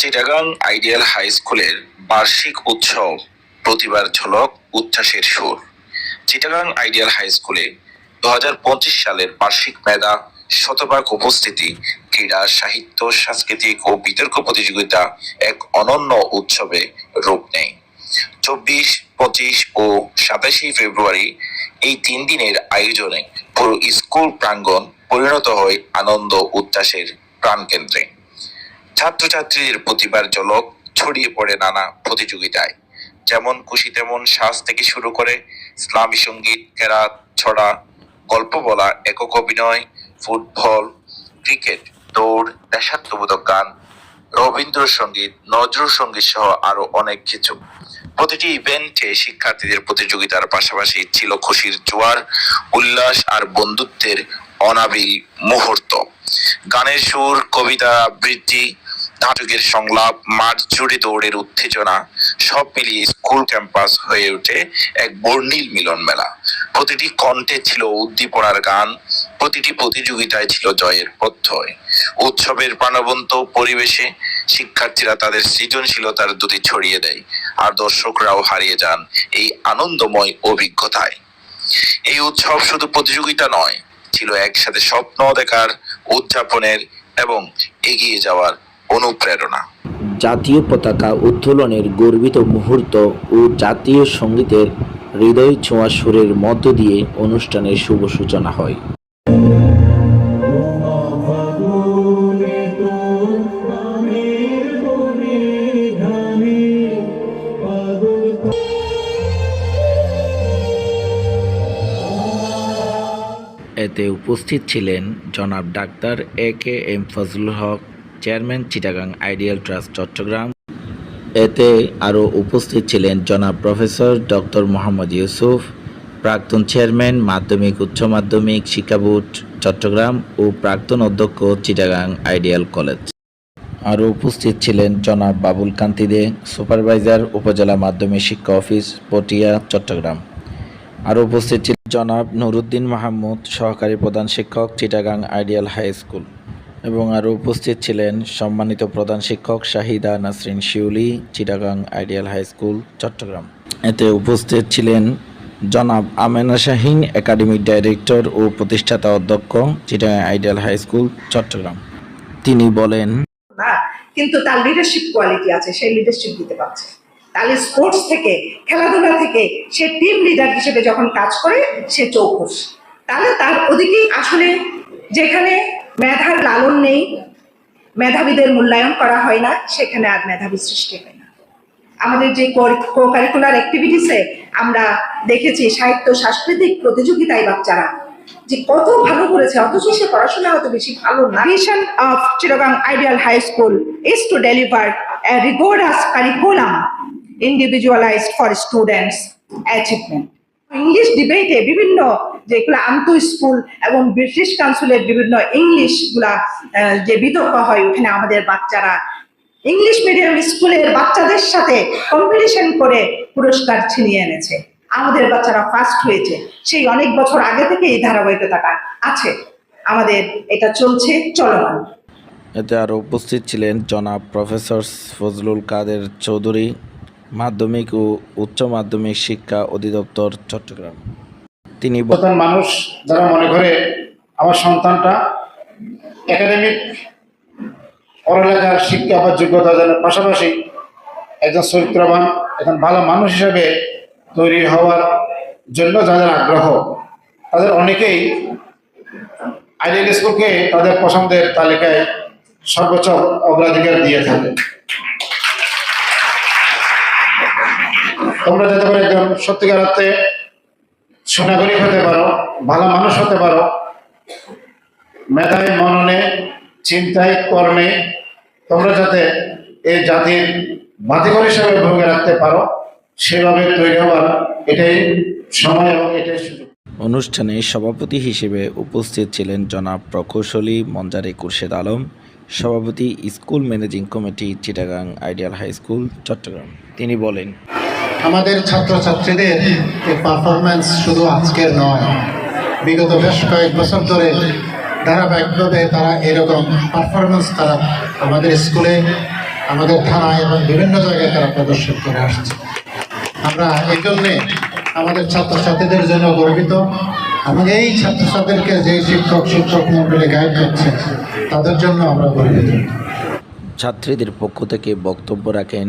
Chittagong ideal high স্কুলের বার্ষিক উৎসব প্রতিবার ঝলক উচ্ছ্বাসের সুর। চিটাগাং আইডিয়াল হাই স্কুলে দু হাজার পঁচিশ সালের বার্ষিক মেধা শতভাগ উপস্থিতি, ক্রীড়া, সাহিত্য, সাংস্কৃতিক ও বিতর্ক প্রতিযোগিতা এক অনন্য উৎসবে রূপ নেয়। চব্বিশ, পঁচিশ ও সাতাশে ফেব্রুয়ারি এই তিন দিনের আয়োজনে পুরো স্কুল প্রাঙ্গণ পরিণত হয় আনন্দ, উচ্ছ্বাসের প্রাণকেন্দ্রে। ছাত্রছাত্রীদের প্রতিভার ঝলক ছড়িয়ে পড়ে নানা প্রতিযোগিতায়। যেমন খুশি তেমন সাজ থেকে শুরু করে ইসলামী সংগীত কেরাত ছড়া, গল্প বলা, একক অভিনয়, ফুটবল, ক্রিকেট, দৌড়, দেশাত্মবোধক গান, রবীন্দ্রসঙ্গীত, নজরুল সংগীত সহ আরও অনেক কিছু। প্রতিটি ইভেন্টে শিক্ষার্থীদের প্রতিযোগিতার পাশাপাশি ছিল খুশির জোয়ার, উল্লাস আর বন্ধুত্বের অনাবিল মুহূর্ত। গানের সুর, কবিতা, আবৃত্তি নাটকের সংলাপ, মাঠ জুড়ে দৌড়ের উত্তেজনা, সব মিলিয়ে স্কুল ক্যাম্পাস হয়ে ওঠে এক বর্ণিল মিলন মেলা। প্রতিটি কণ্ঠে ছিল উদ্দীপনার গান, প্রতিটি প্রতিযোগিতায় ছিল জয়ের প্রত্যয়। উৎসবের প্রাণবন্ত পরিবেশে শিক্ষার্থীরা তাদের সৃজনশীলতার দুটি ছড়িয়ে দেয়, আর দর্শকরাও হারিয়ে যান এই আনন্দময় অভিজ্ঞতায়। এই উৎসব শুধু প্রতিযোগিতা নয়, ছিল একসাথে স্বপ্ন দেখার, উদযাপনের এবং এগিয়ে যাওয়ার অনুপ্রেরণা জাতীয় পতাকা উত্তোলনের গর্বিত মুহূর্ত ও জাতীয় সঙ্গীতের হৃদয় ছোঁয়া সুরের মধ্য দিয়ে অনুষ্ঠানের শুভ সূচনা হয়। এতে উপস্থিত ছিলেন জনাব doctor A K M Fazlul Haque chairman, Chittagong ideal trust, Chattogram. এতে আরও উপস্থিত ছিলেন জনাব প্রফেসর ডক্টর মোহাম্মদ ইউসুফ, প্রাক্তন চেয়ারম্যান, মাধ্যমিক, উচ্চ মাধ্যমিক, শিক্ষা বোর্ড, চট্টগ্রাম ও প্রাক্তন অধ্যক্ষ, চিটাগাং আইডিয়াল কলেজ। আরও উপস্থিত ছিলেন জনাব বাবুল কান্তি দে, সুপারভাইজার, উপজেলা মাধ্যমিক শিক্ষা অফিস, পটিয়া, চট্টগ্রাম। আরও উপস্থিত ছিলেন জনাব নুরুদ্দিন মাহমুদ, সহকারী প্রধান শিক্ষক, চিটাগাং আইডিয়াল হাই স্কুল। এবং আরও উপস্থিত ছিলেন সম্মানিত প্রধান শিক্ষক Shahida Nasrin Shiuli, Chittagong ideal high school, Chattogram. এতে উপস্থিত ছিলেন জনাব আমেনা শাহিন, একাডেমিক ডাইরেক্টর ও প্রতিষ্ঠাতা অধ্যক্ষ, Chittagong ideal high school, Chattogram. তিনি বলেন কিন্তু তার লিডারশিপ কোয়ালিটি আছে সেই লিডারশিপ দিতে পারছে। তাহলে স্পোর্টস থেকে, খেলাধুলা থেকে, সে টিম লিডার হিসেবে যখন কাজ করে, সে চৌখুস তাহলে তার ওদিকেই আসলে যেখানে মেধার লালন নেই, মেধাবীদের মূল্যায়ন করা হয় না, সেখানে আর মেধাবী সৃষ্টি হয় না। আমাদের যে কারিকুলার অ্যাক্টিভিটিসে আমরা দেখেছি সাহিত্য, সাংস্কৃতিক প্রতিযোগিতায় বাচ্চারা যে কত ভালো করেছে, অথচ সে পড়াশোনা অত বেশি ভালো না। Vision of Chittagong ideal high school is to deliver a rigorous curriculum individualized for students English ডিবেটে বিভিন্ন যেগুলো আন্ত স্কুল এবং ব্রিটিশ কাউন্সিলের বিভিন্ন ইংলিশগুলা যে বিতর্ক হয়, ওখানে আমাদের বাচ্চারা ইংলিশ মিডিয়াম স্কুলের বাচ্চাদের সাথে কম্পিটিশন করে পুরস্কার ছিনিয়ে এনেছে। আমাদের বাচ্চারা ফার্স্ট হয়েছে। সেই অনেক বছর আগে থেকে এই ধারাবাহিকতাটা আছে। আমাদের এটা চলছে, চলমান। এতে আরও উপস্থিত ছিলেন জনাব প্রফেসর ফজলুল কাদের চৌধুরী। মাধ্যমিক ও উচ্চ মাধ্যমিক শিক্ষা অধিদপ্তর চট্টগ্রাম। তিনি মানুষ যারা মনে করে আমার সন্তানটা একাডেমিক পড়ালেখার শিক্ষা বা যোগ্যতা অর্জনের পাশাপাশি একজন চরিত্রবান, একজন ভালো মানুষ হিসেবে তৈরি হওয়ার জন্য যাদের আগ্রহ, তাদের অনেকেই আইডিয়াল স্কুলকে তাদের পছন্দের তালিকায় সর্বোচ্চ অগ্রাধিকার দিয়ে থাকে। তোমরা যাতে করে একজন সত্যিকার অর্থে সুনাগরিক হতে পারো, ভালো মানুষ হতে পারো, মেধায়, মননে, চিন্তায়, কর্মে তোমরা যাতে এই জাতির বাতিঘর হিসাবে ভূমিকা রাখতে পারো, সেভাবে তৈরি হওয়ার এটাই সময় এবং এটাই সুযোগ। অনুষ্ঠানে সভাপতি হিসেবে উপস্থিত ছিলেন জনাব প্রকৌশলী মঞ্জারে কুরশেদ আলম, সভাপতি school managing committee Chittagong ideal high school, Chattogram. তিনি বলেন আমাদের ছাত্রছাত্রীদের এই পারফরমেন্স শুধু আজকের নয়। বিগত বেশ কয়েক বছর ধরে ধারাবাহিকভাবে তারা এরকম পারফরমেন্স তারা আমাদের স্কুলে, আমাদের থানায় এবং বিভিন্ন জায়গায় তারা প্রদর্শন করে আসছে। আমরা এই জন্যে আমাদের ছাত্রছাত্রীদের জন্য গর্বিত। এবং এই ছাত্রছাত্রীদেরকে যে শিক্ষক শিক্ষক মন্ডলী গাইড করছে, তাদের জন্য আমরা গর্বিত। ছাত্রীদের পক্ষ থেকে বক্তব্য রাখেন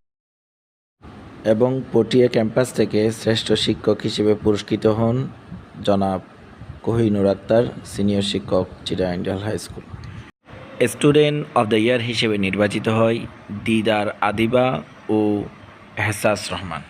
এবং পটিয়া ক্যাম্পাস থেকে শ্রেষ্ঠ শিক্ষক হিসেবে পুরস্কৃত হন জনাব কোহিনুর আক্তার সিনিয়র শিক্ষক চিরা ideal high school. Student of the year হিসেবে নির্বাচিত হয় দিদার আদিবা ও এহসাস রহমান।